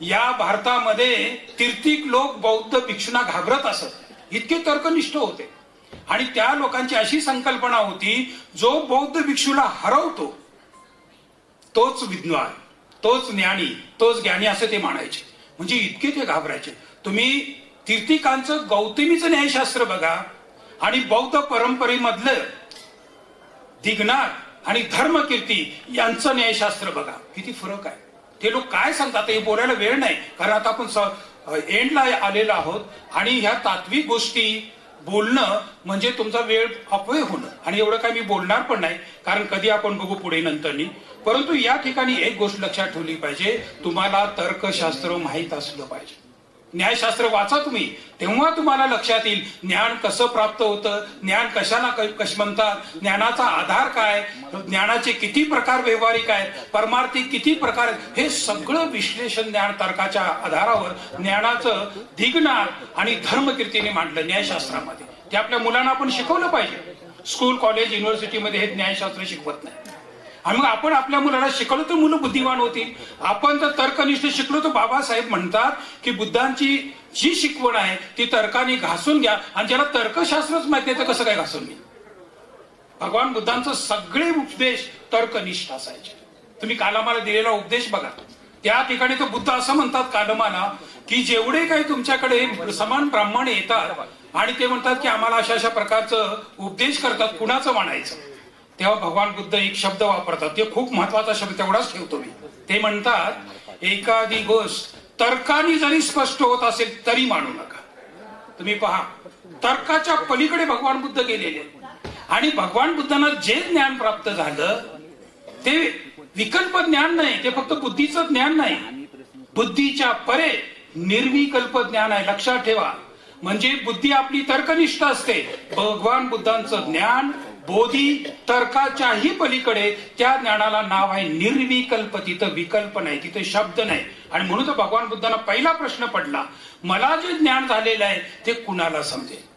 या भारतामध्ये तीर्थिक लोक बौद्ध भिक्षूंना घाबरत असत. इतके तर्कनिष्ठ होते. आणि त्या लोकांची अशी संकल्पना होती जो बौद्ध भिक्षूला हरवतो तोच विद्वान तोच ज्ञानी तोच ज्ञानी असं ते मानायचे म्हणजे इतके ते घाबरायचे. तुम्ही तीर्थिकांचं गौतमीचं न्यायशास्त्र बघा आणि बौद्ध परंपरेमधलं दिग्नाथ आणि धर्मकीर्ती यांचं न्यायशास्त्र बघा. किती फरक आहे. ते लोक काय सांगतात हे बोलायला वेळ नाही. कारण आता आपण एंडला आलेलो आहोत आणि ह्या तात्विक गोष्टी बोलणं म्हणजे तुमचा वेळ अपव्यय होणं. आणि एवढं काय मी बोलणार पण नाही कारण कधी आपण बघू पुढे नंतरनी. परंतु या ठिकाणी एक गोष्ट लक्षात ठेवली पाहिजे तुम्हाला तर्कशास्त्र माहीत असलं पाहिजे. न्यायशास्त्र वाचा तुम्ही. तेव्हा तुम्हाला लक्षात येईल ज्ञान कसं प्राप्त होतं ज्ञान कशाला कश म्हणतात ज्ञानाचा आधार काय ज्ञानाचे किती प्रकार व्यवहारिक आहेत परमार्थी किती प्रकार आहेत हे सगळं विश्लेषण ज्ञान तर्काच्या आधारावर ज्ञानाचं दिग्नार आणि धर्मकीर्तीने मांडलं न्यायशास्त्रामध्ये. ते आपल्या मुलांना आपण शिकवलं पाहिजे. स्कूल कॉलेज युनिव्हर्सिटीमध्ये हे न्यायशास्त्र शिकवत नाही. आणि मग आपण आपल्या मुलाला शिकवलं तर मुलं बुद्धिमान होतील. आपण तर तर्कनिष्ठ शिकलो तर बाबासाहेब म्हणतात की बुद्धांची जी शिकवण आहे ती तर्काने घासून घ्या. आणि ज्याला तर्कशास्त्रच माहिती आहे तर कसं काय घासून घ्या भगवान बुद्धांचं सगळे उपदेश तर्कनिष्ठ असायचे. तुम्ही कालमाला दिलेला उपदेश बघा. त्या ठिकाणी तर बुद्ध असं म्हणतात कालमाला की जेवढे काही तुमच्याकडे समान ब्राह्मण येतात आणि ते म्हणतात की आम्हाला अशा अशा प्रकारचं उपदेश करतात कुणाचं म्हणायचं? तेव्हा भगवान बुद्ध एक शब्द वापरतात. ते खूप महत्त्वाचा शब्द तेवढाच ठेवतो मी. ते म्हणतात एखादी गोष्ट तर्काने जरी स्पष्ट होत असेल तरी मानू नका. तुम्ही पहा तर्काच्या पलीकडे भगवान बुद्ध गेलेले आणि भगवान बुद्धांना जे ज्ञान प्राप्त झालं ते विकल्प ज्ञान नाही ते फक्त बुद्धीचं ज्ञान नाही. बुद्धीच्या परे निर्विकल्प ज्ञान आहे. लक्षात ठेवा. म्हणजे बुद्धी आपली तर्कनिष्ठ असते. भगवान बुद्धांचं ज्ञान बोधी तर्काच्याही पलीकडे त्या ज्ञानाला नाव आहे निर्विकल्प. तिथं विकल्प नाही तिथं शब्द नाही. आणि म्हणून तर भगवान बुद्धांना पहिला प्रश्न पडला मला जे ज्ञान झालेलं आहे ते कुणाला समजेल?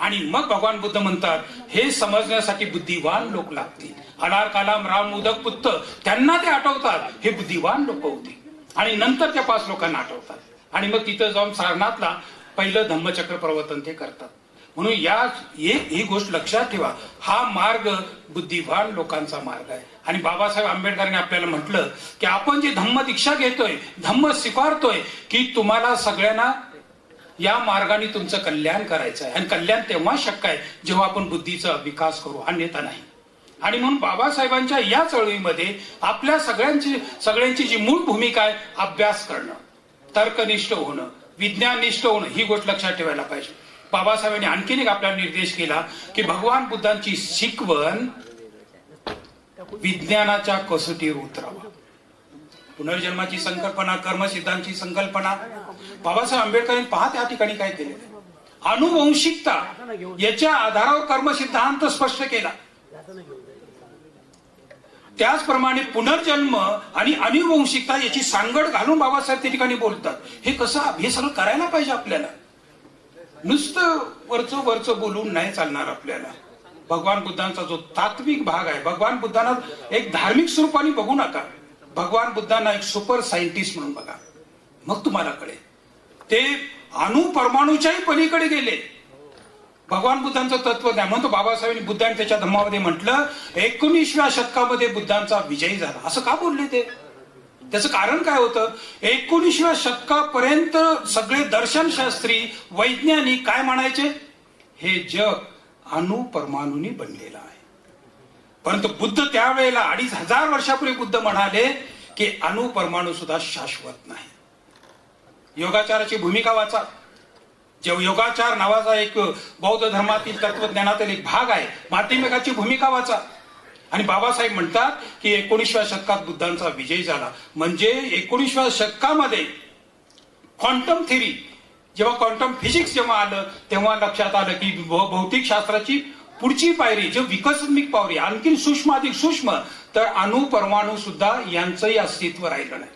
आणि मग भगवान बुद्ध म्हणतात हे समजण्यासाठी बुद्धिवान लोक लागतील. अनार कालाम राम उदक पुत्त त्यांना ते आठवतात हे बुद्धिवान लोक होते. आणि नंतर त्या पाच लोकांना आठवतात. आणि मग तिथं जाऊन सारनाथला पहिलं धम्मचक्र प्रवर्तन ते करतात. म्हणून या एक ही गोष्ट लक्षात ठेवा. हा मार्ग बुद्धिवान लोकांचा मार्ग आहे. आणि बाबासाहेब आंबेडकरांनी आपल्याला म्हटलं की आपण जी धम्म दीक्षा घेतोय धम्म स्वीकारतोय की तुम्हाला सगळ्यांना या मार्गाने तुमचं कल्याण करायचं आहे. आणि कल्याण तेव्हा शक्य आहे जेव्हा आपण बुद्धीचा विकास करू अन्यथा नाही. आणि म्हणून बाबासाहेबांच्या या चळवळीमध्ये आपल्या सगळ्यांची सगळ्यांची जी मूळ भूमिका आहे अभ्यास करणं तर्कनिष्ठ होणं विज्ञाननिष्ठ होणं ही गोष्ट लक्षात ठेवायला पाहिजे. बाबासाहेबांनी आणखीन एक आपल्याला निर्देश केला की भगवान बुद्धांची शिकवण विज्ञानाच्या कसोटीवर उतरावा. पुनर्जन्माची संकल्पना कर्मसिद्धांची संकल्पना. बाबासाहेब आंबेडकरांनी पहा त्या ठिकाणी काय केले? अनुवंशिकता याच्या आधारावर कर्मसिद्धांत स्पष्ट केला. त्याचप्रमाणे पुनर्जन्म आणि अनुवंशिकता याची सांगड घालून बाबासाहेब त्या ठिकाणी बोलतात. हे कसं हे सगळं करायला पाहिजे आपल्याला. नुसतं वरचं वरचं बोलून नाही चालणार आपल्याला. भगवान बुद्धांचा जो तात्विक भाग आहे भगवान बुद्धांना एक धार्मिक स्वरूपाने बघू नका. भगवान बुद्धांना एक सुपर सायंटिस्ट म्हणून बघा. मग तुम्हाला कळेल. ते अणु परमाणूच्याही पलीकडे गेले. भगवान बुद्धांचं तत्वज्ञान म्हणतो बाबासाहेबांनी बुद्धांनी त्याच्या धम्मामध्ये म्हटलं एकोणीसव्या शतकामध्ये बुद्धांचा विजयी झाला. असं का बोलले ते? त्याचं कारण काय होतं? एकोणीसव्या शतकापर्यंत सगळे दर्शनशास्त्री वैज्ञानिक काय म्हणायचे? हे जग अणुपरमाणूनी बनलेलं आहे. परंतु बुद्ध त्यावेळेला अडीच हजार वर्षापूर्वी बुद्ध म्हणाले की अणुपरमाणू सुद्धा शाश्वत नाही. योगाचाराची भूमिका वाचा. जे योगाचार नावाचा एक बौद्ध धर्मातील तत्वज्ञानातील एक भाग आहे माध्यमिकाची भूमिका वाचा. आणि बाबासाहेब म्हणतात की एकोणीसव्या शतकात बुद्धांचा विजय झाला. म्हणजे एकोणीसव्या शतकामध्ये क्वांटम थेरी जेव्हा क्वांटम फिजिक्स जेव्हा आलं तेव्हा लक्षात आलं की भौतिक शास्त्राची पुढची पायरी जे विकसनिक पावरी आणखी सूक्ष्म अधिक सूक्ष्म तर अणु परमाणू सुद्धा यांचंही अस्तित्व राहिलं नाही.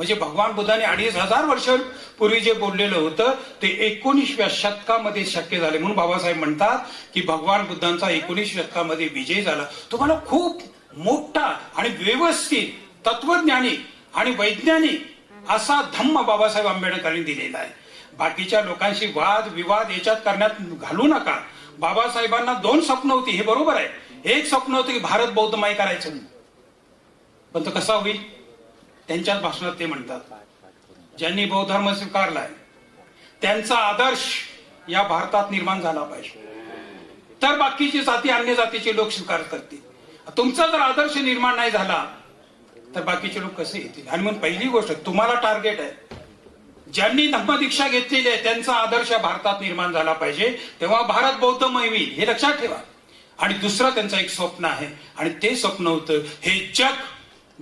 म्हणजे भगवान बुद्धाने अडीच हजार वर्षांपूर्वी जे बोललेलं होतं ते एकोणीसव्या शतकामध्ये शक्य झाले. म्हणून बाबासाहेब म्हणतात की भगवान बुद्धांचा एकोणीस शतकामध्ये विजय झाला. तुम्हाला खूप मोठा आणि व्यवस्थित तत्वज्ञानी आणि वैज्ञानिक असा धम्म बाबासाहेब आंबेडकरांनी दिलेला आहे. बाकीच्या लोकांशी वाद विवाद याच्यात करण्यात घालू नका. बाबासाहेबांना दोन स्वप्न होती हे बरोबर आहे. एक स्वप्न होतं की भारत बौद्धमय करायचं पण तो कसा होईल? त्यांच्याच भाषणात ते म्हणतात. ज्यांनी बौद्ध धर्म स्वीकारलाय त्यांचा आदर्श या भारतात निर्माण झाला पाहिजे. तर बाकीची जाती अन्य जातीचे लोक स्वीकार करतील. तुमचा जर आदर्श निर्माण नाही झाला तर बाकीचे लोक कसे येतील? आणि म्हणून पहिली गोष्ट तुम्हाला टार्गेट आहे. ज्यांनी धम्मदीक्षा घेतलेली आहे त्यांचा आदर्श भारतात निर्माण झाला पाहिजे. तेव्हा भारत बौद्ध होईल हे लक्षात ठेवा. आणि दुसरं त्यांचं एक स्वप्न आहे. आणि ते स्वप्न होतं हे जग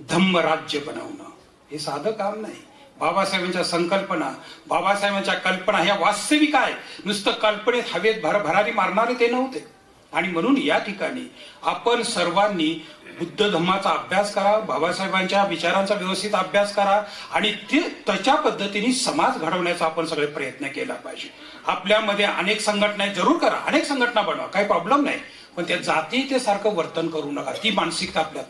धम्म राज्य बनवणं. हे साधं काम नाही. बाबासाहेबांच्या संकल्पना बाबासाहेबांच्या कल्पना ह्या वास्तविक आहे. नुसतं कल्पनेत हवेत भर भरारी मारणारे ते नव्हते. आणि म्हणून या ठिकाणी आपण सर्वांनी बुद्ध धर्माचा अभ्यास करा बाबासाहेबांच्या विचारांचा व्यवस्थित अभ्यास करा आणि ते त्याच्या पद्धतीने समाज घडवण्याचा आपण सगळे प्रयत्न केला पाहिजे. आपल्यामध्ये अनेक संघटना जरूर करा. अनेक संघटना बनवा. काही प्रॉब्लेम नाही. पण त्या जाती ते सारखं वर्तन करू नका. ती मानसिकता आपल्यात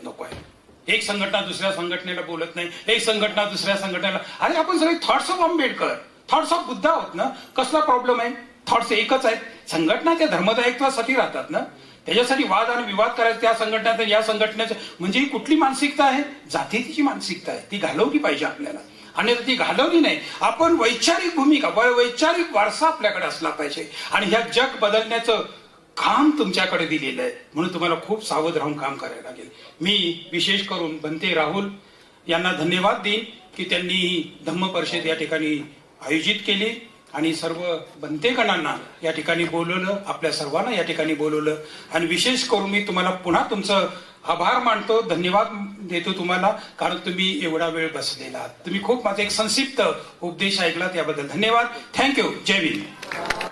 एक संघटना दुसऱ्या संघटनेला बोलत नाही एक संघटना दुसऱ्या संघटनेला. अरे आपण सगळे thoughts of Ambedkar thoughts of Buddha आहोत ना? कसला प्रॉब्लेम आहे? थॉट्स एकच आहेत. संघटना त्या धर्मदायित्वासाठी राहतात ना? त्याच्यासाठी वाद आणि विवाद करायचे त्या संघटनेत या संघटनेचं. म्हणजे ही कुठली मानसिकता आहे? जातीची मानसिकता आहे. ती घालवली पाहिजे आपल्याला. आणि ती घालवली नाही आपण वैचारिक भूमिका वैचारिक वारसा आपल्याकडे असला पाहिजे. आणि ह्या जग बदलण्याचं काम तुमच्याकडे दिलेलं आहे. म्हणून तुम्हाला खूप सावध राहून काम करायला लागेल. मी विशेष करून बनते राहुल यांना धन्यवाद देईन की त्यांनी धम्म परिषद या ठिकाणी आयोजित केली आणि सर्व बनतेगणांना या ठिकाणी बोलवलं आपल्या सर्वांना या ठिकाणी बोलवलं. आणि विशेष करून मी तुम्हाला पुन्हा तुमचं आभार मानतो धन्यवाद देतो तुम्हाला कारण तुम्ही एवढा वेळ बसलेला. आहात तुम्ही खूप माझा एक संक्षिप्त उपदेश ऐकलात याबद्दल धन्यवाद. थँक्यू जय भीम